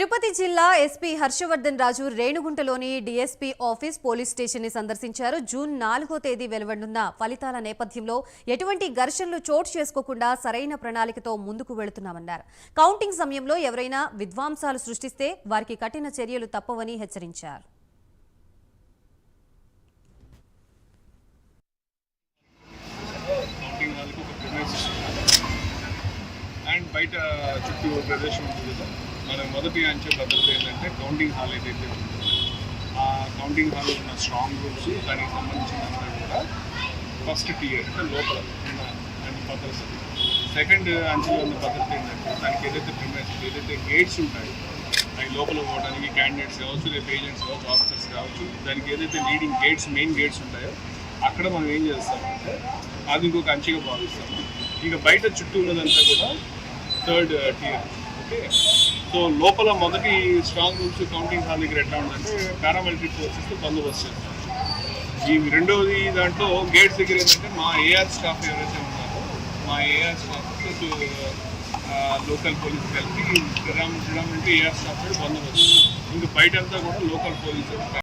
తిరుపతి జిల్లా ఎస్పీ హర్షవర్ధన్ రాజు రేణుగుంటలోని DSP office police స్టేషన్ని సందర్శించారు. జూన్ నాలుగో తేదీ వెలువడనున్న ఫలితాల నేపథ్యంలో ఎటువంటి ఘర్షణలు చోటు చేసుకోకుండా సరైన ప్రణాళికతో ముందుకు వెళుతున్నామన్నారు. కౌంటింగ్ సమయంలో ఎవరైనా విధ్వంసాలు సృష్టిస్తే వారికి కఠిన చర్యలు తప్పవని హెచ్చరించారు. అండ్ బయట చుట్టూ ప్రదేశం ఉంటుంది కదా మన మొదటి అంచే భద్రత ఏంటంటే కౌంటింగ్ హాల్ ఏదైతే ఉంటుందో ఆ కౌంటింగ్ హాల్ ఉన్న స్ట్రాంగ్ రూమ్స్ దానికి సంబంధించినంత కూడా ఫస్ట్ టీయర్ అంటే లోపల ఉన్న అండ్ భద్రత సెకండ్ అంచెలో ఉన్న భద్రత ఏంటంటే దానికి ఏదైతే ప్రిమైసెస్ ఏదైతే గేట్స్ ఉంటాయి అవి లోపల పోవడానికి క్యాండిడేట్స్ కావచ్చు రేపు ఏజెంట్స్ కావచ్చు ఆఫీసర్స్ కావచ్చు దానికి ఏదైతే లీడింగ్ గేట్స్ మెయిన్ గేట్స్ ఉంటాయో అక్కడ మనం ఏం చేస్తామంటే అది ఇంకొక అంచెగా భావిస్తాం. ఇక బయట చుట్టూ ఉన్నదంతా కూడా థర్డ్ టియర్ ఓకే సో లోపల మొదటి స్ట్రాంగ్ రూమ్స్ కౌంటింగ్ హాల్ దగ్గర ఎట్లా ఉందంటే పారామిలిటరీ ఫోర్సెస్ బందోబస్తు. చేస్తాం ఈ రెండవది దాంట్లో గేట్స్ దగ్గర ఏంటంటే మా ఏఆర్ స్టాఫ్ ఎవరైతే ఉన్నారో మా ఏఆర్ స్టాఫ్ లోకల్ పోలీస్ కలిపి ప్రిడామినెంట్లీ ఏఆర్ స్టాఫ్ బందోబస్తు. ఇంకా బయట అంతా కూడా లోకల్ పోలీసు